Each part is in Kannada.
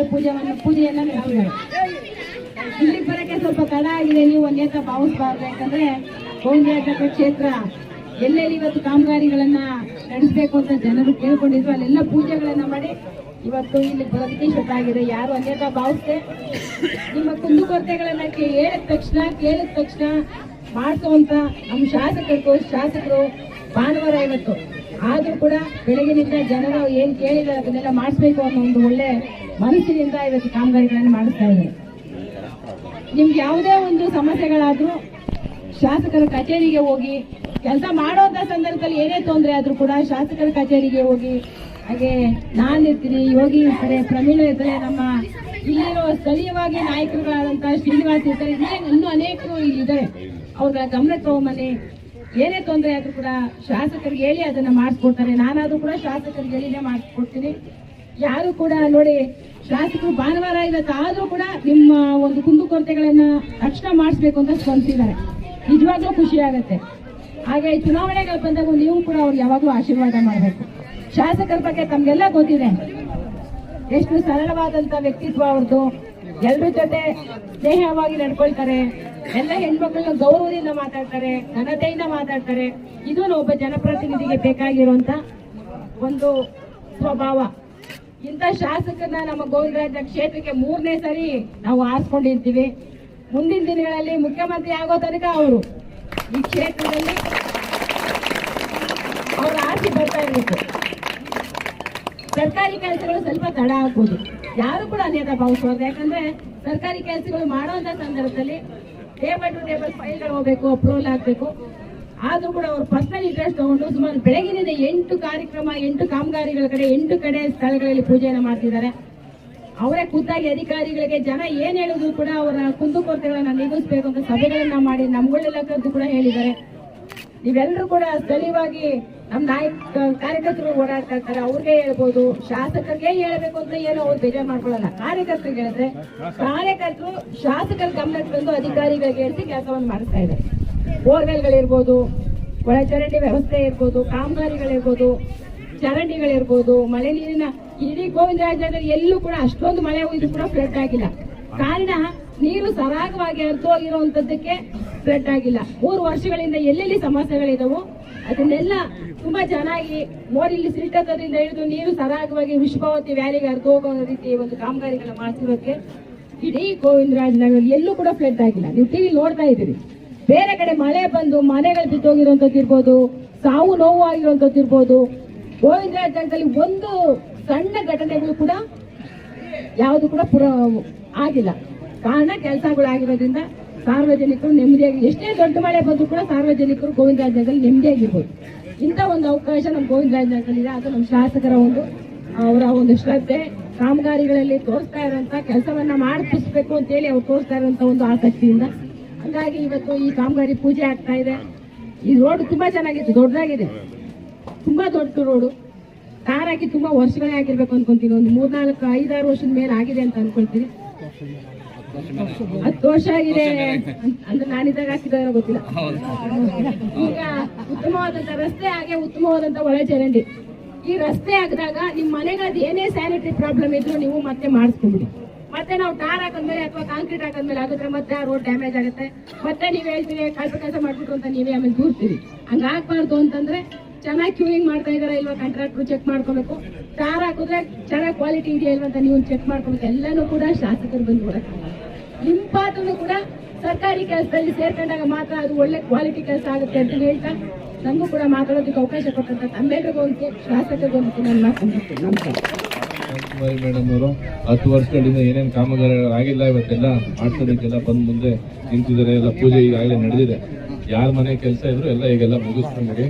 ದೇವರ ಪೂಜೆಯನ್ನು ಪೂಜೆಯನ್ನು ನಡೆಸಿದ್ದಾರೆ ಇಲ್ಲಿ ಬರೋಕ್ಕೆ ಸ್ವಲ್ಪ ತಡ ಆಗಿದೆ, ನೀವು ಒಂದೇ ಅಂತ ಭಾವಿಸಬಾರ್ದು. ಯಾಕಂದ್ರೆ ಹೋಗಿ ಕ್ಷೇತ್ರ, ಎಲ್ಲೆಲ್ಲಿ ಇವತ್ತು ಕಾಮಗಾರಿಗಳನ್ನ ನಡೆಸಬೇಕು ಅಂತ ಜನರು ಕೇಳ್ಕೊಂಡಿದ್ರು, ಅಲ್ಲೆಲ್ಲ ಪೂಜೆಗಳನ್ನ ಮಾಡಿ ಇವತ್ತು ಇಲ್ಲಿ ಬರೋದಕ್ಕೆ ಆಗಿದೆ. ಯಾರು ಅನ್ಯತಾ ಭಾವಿಸ್ತೆ ನಿಮ್ಮ ಕುಂದುಕೊರತೆಗಳನ್ನ ಹೇಳಿದ ತಕ್ಷಣ, ಕೇಳಿದ ತಕ್ಷಣ ಮಾಡ್ಕೋಂತ ನಮ್ಮ ಶಾಸಕರು ಶಾಸಕರು ಭಾನುವಾರ ಇವತ್ತು. ಆದರೂ ಕೂಡ ಬೆಳಗಿನಿಂದ ಜನರು ಏನು ಕೇಳಿಲ್ಲ, ಅದನ್ನೆಲ್ಲ ಮಾಡಿಸ್ಬೇಕು ಅನ್ನೋ ಒಂದು ಒಳ್ಳೆ ಮನಸ್ಸಿನಿಂದ ಇವತ್ತು ಕಾಮಗಾರಿಗಳನ್ನು ಮಾಡಿಸ್ತಾ ಇದೆ ನಿಮ್ಗೆ ಯಾವುದೇ ಒಂದು ಸಮಸ್ಯೆಗಳಾದ್ರೂ ಶಾಸಕರ ಕಚೇರಿಗೆ ಹೋಗಿ ಕೆಲಸ ಮಾಡೋಂಥ ಸಂದರ್ಭದಲ್ಲಿ ಏನೇ ತೊಂದರೆ ಆದ್ರೂ ಕೂಡ ಶಾಸಕರ ಕಚೇರಿಗೆ ಹೋಗಿ ಹಾಗೆ ನಾನು ಇರ್ತೀನಿ ಯೋಗಿ ಇರ್ತಾರೆ ಪ್ರವೀಣ ಇರ್ತಾರೆ ನಮ್ಮ ಇಲ್ಲಿರೋ ಸ್ಥಳೀಯವಾಗಿ ನಾಯಕರುಗಳಾದಂಥ ಶ್ರೀನಿವಾಸ್ ಇರ್ತಾರೆ ಇನ್ನೂ ಅನೇಕರು ಇಲ್ಲಿದ್ದಾರೆ. ಅವ್ರಗಳ ಗಮನ ತಗೊಂಬನ್ನಿ. ಏನೇ ತೊಂದರೆ ಆದ್ರೂ ಕೂಡ ಶಾಸಕರಿಗೆ ಹೇಳಿ ಅದನ್ನ ಮಾಡಿಸ್ಕೊಡ್ತಾರೆ. ನಾನಾದ್ರೂ ಕೂಡ ಶಾಸಕರಿಗೆ ಹೇಳಿನೇ ಮಾಡಿಸ್ಕೊಡ್ತೀನಿ ಯಾರು ಕೂಡ ನೋಡಿ ಶಾಸಕರು ಭಾನುವಾರ ಇವತ್ತು ಕೂಡ ನಿಮ್ಮ ಒಂದು ಕುಂದುಕೊರತೆಗಳನ್ನ ರಕ್ಷಣೆ ಮಾಡಿಸ್ಬೇಕು ಅಂತ ಸ್ಪಂದಿಸಿದ್ದಾರೆ. ನಿಜವಾಗ್ಲೂ ಖುಷಿ ಆಗುತ್ತೆ. ಹಾಗೆ ಚುನಾವಣೆಗಳು ಬಂದಾಗ ನೀವು ಕೂಡ ಅವ್ರಿಗೆ ಯಾವಾಗಲೂ ಆಶೀರ್ವಾದ ಮಾಡಬೇಕು. ಶಾಸಕರ ಬಗ್ಗೆ ತಮ್ಗೆಲ್ಲ ಗೊತ್ತಿದೆ. ಎಷ್ಟು ಸರಳವಾದಂತ ವ್ಯಕ್ತಿತ್ವ ಅವ್ರದ್ದು ಎಲ್ಲರ ಜೊತೆ ಸ್ನೇಹವಾಗಿ ನಡ್ಕೊಳ್ತಾರೆ. ಎಲ್ಲ ಹೆಣ್ಮಕ್ಳನ್ನ ಗೌರವದಿಂದ ಮಾತಾಡ್ತಾರೆ, ಘನತೆಯಿಂದ ಮಾತಾಡ್ತಾರೆ. ಇದೂ ಒಬ್ಬ ಜನಪ್ರತಿನಿಧಿಗೆ ಬೇಕಾಗಿರುವಂತ ಒಂದು ಸ್ವಭಾವ. ಇಂಥ ಶಾಸಕರನ್ನ ನಮ್ಮ ಗೋವಿಂದರಾಜ ಕ್ಷೇತ್ರಕ್ಕೆ ಮೂರನೇ ಸರಿ ನಾವು ಆರಿಸ್ಕೊಂಡಿರ್ತೀವಿ. ಮುಂದಿನ ದಿನಗಳಲ್ಲಿ ಮುಖ್ಯಮಂತ್ರಿ ಆಗೋ ತನಕ ಅವರು ಈ ಕ್ಷೇತ್ರದಲ್ಲಿ ಅವ್ರ ಆಸೆ ಬರ್ತಾ ಇರಬೇಕು. ಸರ್ಕಾರಿ ಕೆಲಸಗಳು ಸ್ವಲ್ಪ ತಡ ಆಗ್ಬೋದು. ಯಾರು ಕೂಡ ಅನ್ಯತಾ ಭಾವಿಸಬಾರ್ದು. ಯಾಕಂದ್ರೆ ಸರ್ಕಾರಿ ಕೆಲಸಗಳು ಮಾಡುವಂತ ಸಂದರ್ಭದಲ್ಲಿ ಟೇಬಲ್ ಟು ಟೇಬಲ್ ಫೈಲ್ಗಳು ಹೋಗ್ಬೇಕು ಅಪ್ರೂವಲ್ ಆಗ್ಬೇಕು. ಆದ್ರೂ ಕೂಡ ಅವರು ಪರ್ಸನಲ್ ಇಂಟ್ರೆಸ್ಟ್ ತಗೊಂಡು ಸುಮಾರು ಬೆಳಗಿನಿಂದ ಎಂಟು ಕಾರ್ಯಕ್ರಮ, ಎಂಟು ಕಾಮಗಾರಿಗಳ ಕಡೆ, ಎಂಟು ಕಡೆ ಸ್ಥಳಗಳಲ್ಲಿ ಪೂಜೆಯನ್ನು ಮಾಡ್ತಿದ್ದಾರೆ. ಅವರೇ ಖುದ್ದಾಗಿ ಅಧಿಕಾರಿಗಳಿಗೆ ಜನ ಏನ್ ಹೇಳಿದ್ರು ಕೂಡ ಅವರ ಕುಂದುಕೊರತೆಗಳನ್ನ ನೀಗಿಸಬೇಕು ಅಂತ ಸಭೆಗಳನ್ನ ಮಾಡಿ ನಮ್ಗಳೆಲ್ಲ ಕರೆದು ಕೂಡ ಹೇಳಿದ್ದಾರೆ. ನೀವೆಲ್ಲರೂ ಕೂಡ ಸ್ಥಳೀಯವಾಗಿ ನಮ್ಮ ನಾಯಕ, ಕಾರ್ಯಕರ್ತರು ಓಡಾಡ್ತಾ ಇರ್ತಾರೆ, ಅವ್ರಿಗೆ ಹೇಳ್ಬೋದು, ಶಾಸಕರಿಗೆ ಹೇಳ್ಬೇಕು ಅಂತ ಏನೋ ಅವ್ರು ಬೇಜಾರು ಮಾಡ್ಕೊಳ್ಳಲ್ಲ. ಕಾರ್ಯಕರ್ತರಿಗೆ ಹೇಳಿದ್ರೆ, ಕಾರ್ಯಕರ್ತರು ಶಾಸಕರ ಗಮನಕ್ಕೆ ಬಂದು ಅಧಿಕಾರಿಗಳಿಗೆ ಹೇಳಿಸಿ ಕೆಲಸವನ್ನು ಮಾಡಿಸ್ತಾ ಇದ್ದಾರೆ. ಬೋರ್ವೆಲ್ಗಳಿರ್ಬೋದು ಒಳಚರಂಡಿ ವ್ಯವಸ್ಥೆ ಇರ್ಬೋದು, ಕಾಮಗಾರಿಗಳಿರ್ಬೋದು, ಚರಂಡಿಗಳಿರ್ಬೋದು, ಮಳೆ ನೀರಿನ ಇಡೀ ನಗರ ಎಲ್ಲೂ ಕೂಡ ಅಷ್ಟೊಂದು ಮಳೆ ಹೋಗಿದ್ರು ಕೂಡ ಫ್ಲಡ್ ಆಗಿಲ್ಲ. ಕಾರಣ ನೀರು ಸರಾಗವಾಗಿ ಅರ್ಥ ಹೋಗಿರುವಂತದ್ದಕ್ಕೆ ಫ್ಲಡ್ ಆಗಿಲ್ಲ. ಮೂರು ವರ್ಷಗಳಿಂದ ಎಲ್ಲೆಲ್ಲಿ ಸಮಸ್ಯೆಗಳಿದಾವೋ, ಅದನ್ನೆಲ್ಲ ತುಂಬಾ ಚೆನ್ನಾಗಿ ಮೋರಿಲಿ ಸಿಲ್ಟದಿಂದ ಹಿಡಿದು ನೀರು ಸರಾಗವಾಗಿ ವಿಶ್ವವತಿ ವ್ಯಾಲಿಗೆ ಹರಿದು ಹೋಗೋ ರೀತಿ ಒಂದು ಕಾಮಗಾರಿಗಳ ಮಾಡಿಸಿರೋಕೆ ಇಡೀ ಗೋವಿಂದರಾಜನಗರ ಎಲ್ಲೂ ಕೂಡ ಫ್ಲಡ್ ಆಗಿಲ್ಲ. ನೀವು ಟಿವಿ ನೋಡ್ತಾ ಇದ್ದೀರಿ. ಬೇರೆ ಕಡೆ ಮಳೆ ಬಂದು ಮನೆಗಳು ಬಿದ್ದೋಗಿರುವಂತದ್ದು ಇರ್ಬೋದು, ಸಾವು ನೋವು ಇರ್ಬೋದು ಗೋವಿಂದರಾಜನಗರದಲ್ಲಿ ಒಂದು ಸಣ್ಣ ಘಟನೆಗಳು ಕೂಡ ಯಾವುದು ಕೂಡ ಪುರ ಆಗಿಲ್ಲ. ಕಾರಣ ಕೆಲಸಗಳಾಗಿರೋದ್ರಿಂದ ಸಾರ್ವಜನಿಕರು ನೆಮ್ಮದಿಯಾಗಿ, ಎಷ್ಟೇ ದೊಡ್ಡ ಮಳೆ ಬಂದರೂ ಕೂಡ ಸಾರ್ವಜನಿಕರು ಗೋವಿಂದ ರಾಜ್ಯದಲ್ಲಿ ನೆಮ್ಮದಿಯಾಗಿರ್ಬೋದು. ಇಂಥ ಒಂದು ಅವಕಾಶ ನಮ್ಮ ಗೋವಿಂದ ಇದೆ. ಅದು ನಮ್ಮ ಶಾಸಕರ ಒಂದು ಅವರ ಒಂದು ಶ್ರದ್ಧೆ. ಕಾಮಗಾರಿಗಳಲ್ಲಿ ತೋರಿಸ್ತಾ ಇರೋಂಥ ಕೆಲಸವನ್ನ ಮಾಡಿಸ್ಬೇಕು ಅಂತೇಳಿ ಅವ್ರು ತೋರಿಸ್ತಾ ಇರೋಂಥ ಒಂದು ಆಸಕ್ತಿಯಿಂದ ಹಂಗಾಗಿ ಇವತ್ತು ಈ ಕಾಮಗಾರಿ ಪೂಜೆ ಆಗ್ತಾ ಇದೆ. ಈ ರೋಡ್ ತುಂಬಾ ಚೆನ್ನಾಗಿತ್ತು, ದೊಡ್ಡದಾಗಿದೆ. ತುಂಬಾ ದೊಡ್ಡ ರೋಡು. ಕಾರ್ ಹಾಕಿ ತುಂಬಾ ವರ್ಷಗಳೇ ಆಗಿರ್ಬೇಕು ಅನ್ಕೊಂತೀನಿ. ಒಂದು ಮೂರ್ನಾಲ್ಕು, ಐದಾರು ವರ್ಷದ ಮೇಲೆ ಆಗಿದೆ ಅಂತ ಅನ್ಕೊಳ್ತೀನಿ. ಹತ್ತು ವರ್ಷ ಆಗಿದೆ ಅಂದ್ರೆ ನಾನಿದ್ದಾಗ ಹಾಕಿದಾರೋ ಗೊತ್ತಿಲ್ಲ. ಈಗ ಉತ್ತಮವಾದಂತ ರಸ್ತೆ ಹಾಗೆ ಉತ್ತಮವಾದಂತ ಒಳ ಚರಂಡಿ. ಈ ರಸ್ತೆ ಆಗದಾಗ ನಿಮ್ ಮನೆಗಳದ್ದು ಏನೇ ಸ್ಯಾನಿಟರಿ ಪ್ರಾಬ್ಲಮ್ ಇದ್ರು ನೀವು ಮತ್ತೆ ಮಾಡಿಸ್ಕೊಂಬಿಡಿ ಮತ್ತೆ ನಾವು ಟಾರ್ ಹಾಕಂದ್ಮೇಲೆ ಅಥವಾ ಕಾಂಕ್ರೀಟ್ ಹಾಕಂದ್ಮೇಲೆ ಆಗಿದ್ರೆ ಮತ್ತೆ ಆ ರೋಡ್ ಡ್ಯಾಮೇಜ್ ಆಗುತ್ತೆ. ಮತ್ತೆ ನೀವ್ ಹೇಳ್ತೀರಿ ಕಲ್ಪ ಕೆಲಸ ಮಾಡ್ಬಿಟ್ಟು ಅಂತ ನೀವೇ ಆಮೇಲೆ ದೂರ್ತೀರಿ. ಹಂಗಾಗ್ಬಾರ್ದು ಅಂತಂದ್ರೆ ಚೆನ್ನಾಗಿ ಕ್ಯೂರಿಂಗ್ ಮಾಡ್ತಾ ಇದಾರ ಇಲ್ವಾ ಕಾಂಟ್ರಾಕ್ಟ್ರು ಚೆಕ್ ಮಾಡ್ಕೋಬೇಕು. ಟಾರ್ ಹಾಕಿದ್ರೆ ಚೆನ್ನಾಗಿ ಕ್ವಾಲಿಟಿ ಇದೆಯಾ ಇಲ್ವಾ ಅಂತ ನೀವು ಚೆಕ್ ಮಾಡ್ಕೋಬೇಕು. ಎಲ್ಲನೂ ಕೂಡ ಶಾಸಕರು ಬಂದು ಕೊಡಕ್ಕಾಗಲ್ಲ ಕೂಡ ಸರ್ಕಾರಿ ಕೆಲಸದಲ್ಲಿ ಸೇರ್ಕೊಂಡಾಗ ಮಾತ್ರ ಅದು ಒಳ್ಳೆ ಕ್ವಾಲಿಟಿ ಕೆಲಸ ಆಗುತ್ತೆ ಅಂತ ಹೇಳ್ತಾ, ನಮಗೂ ಕೂಡ ಮಾತಾಡೋದಕ್ಕೆ ಅವಕಾಶ ಕೊಟ್ಟಂತ ತಮ್ಮೆಲ್ಲರಿಗೂ ಶಾಸಕರಿಗೂ ನನ್ನ ಮಾತು ನಮಸ್ಕಾರ. ಕುಮಾರಿ ಮೇಡಮ್ ಅವರು ಹತ್ತು ವರ್ಷಗಳಿಂದ ಏನೇನು ಕಾಮಗಾರಿಗಳಾಗಿಲ್ಲ, ಇವತ್ತೆಲ್ಲ ಮಾಡ್ಸೋದಕ್ಕೆಲ್ಲ ಬಂದು ಮುಂದೆ ನಿಂತಿದ್ದಾರೆ, ಎಲ್ಲ ಪೂಜೆ ಈಗಾಗಲೇ ನಡೆದಿದೆ. ಯಾರ ಮನೆ ಕೆಲಸ ಇದ್ರು ಎಲ್ಲ ಈಗೆಲ್ಲ ಮುಗಿಸ್ಕೊಂಡ್ಬಿಡಿ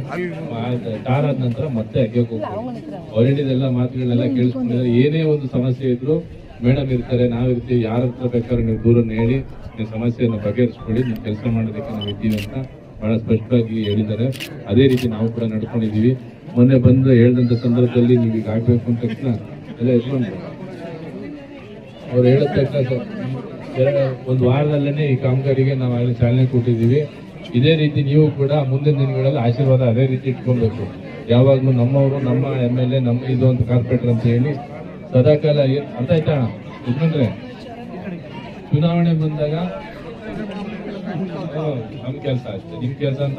ಟಾರ್ ಆದ ನಂತರ ಮತ್ತೆ ಅಗ್ಗಕ್ಕೆ ಹೋಗ್ತೀವಿ ಹೊರಡಿದೆಲ್ಲ ಮಾತುಗಳನ್ನೆಲ್ಲ ಕೇಳಿಸ್ಕೊಂಡಿದ್ದಾರೆ. ಏನೇ ಒಂದು ಸಮಸ್ಯೆ ಇದ್ರು ಮೇಡಮ್ ಇರ್ತಾರೆ ನಾವಿರ್ತೀವಿ ಯಾರ ಹತ್ರ ಬೇಕಾದ್ರೂ ನೀವು ದೂರನ್ನು ಹೇಳಿ ನಿಮ್ಮ ಸಮಸ್ಯೆಯನ್ನು ಬಗೆಹರಿಸ್ಕೊಳ್ಳಿ, ನೀವು ಕೆಲಸ ಮಾಡೋದಕ್ಕೆ ನಾವು ಇದ್ದೀವಿ ಅಂತ ಬಹಳ ಸ್ಪಷ್ಟವಾಗಿ ಹೇಳಿದ್ದಾರೆ. ಅದೇ ರೀತಿ ನಾವು ಕೂಡ ನಡ್ಕೊಂಡಿದ್ದೀವಿ. ಮೊನ್ನೆ ಬಂದು ಹೇಳಿದಂಥ ಸಂದರ್ಭದಲ್ಲಿ ನೀವು ಈಗ ಆಗಬೇಕು ಅಂತ ತಕ್ಷಣ ಎಲ್ಲ ಇಟ್ಕೊಂಡು ಅವ್ರು ಹೇಳಿದ ತಕ್ಷಣ ಒಂದು ವಾರದಲ್ಲೇ ಈ ಕಾಮಗಾರಿಗೆ ನಾವು ಅಲ್ಲಿ ಚಾಲನೆ ಕೊಟ್ಟಿದ್ದೀವಿ. ಇದೇ ರೀತಿ ನೀವು ಕೂಡ ಮುಂದಿನ ದಿನಗಳಲ್ಲಿ ಆಶೀರ್ವಾದ ಅದೇ ರೀತಿ ಇಟ್ಕೊಬೇಕು. ಯಾವಾಗಲೂ ನಮ್ಮವರು, ನಮ್ಮ ಎಂ ಎಲ್ ಎ, ನಮ್ಮ ಇದು ಅಂತ ಕಾರ್ಪೊರೇಟರ್ ಅಂತ ಹೇಳಿ ಸದಾಕಾಲ ಅರ್ಥ ಆಯ್ತಾ? ಇಟ್ಕೊಂಡ್ರೆ? ಚುನಾವಣೆ ಬಂದಾಗ ನಮ್ಮ ಕೆಲಸ ಅಷ್ಟೇ. ನಿಮ್ಮ ಕೆಲಸ ಅಂತ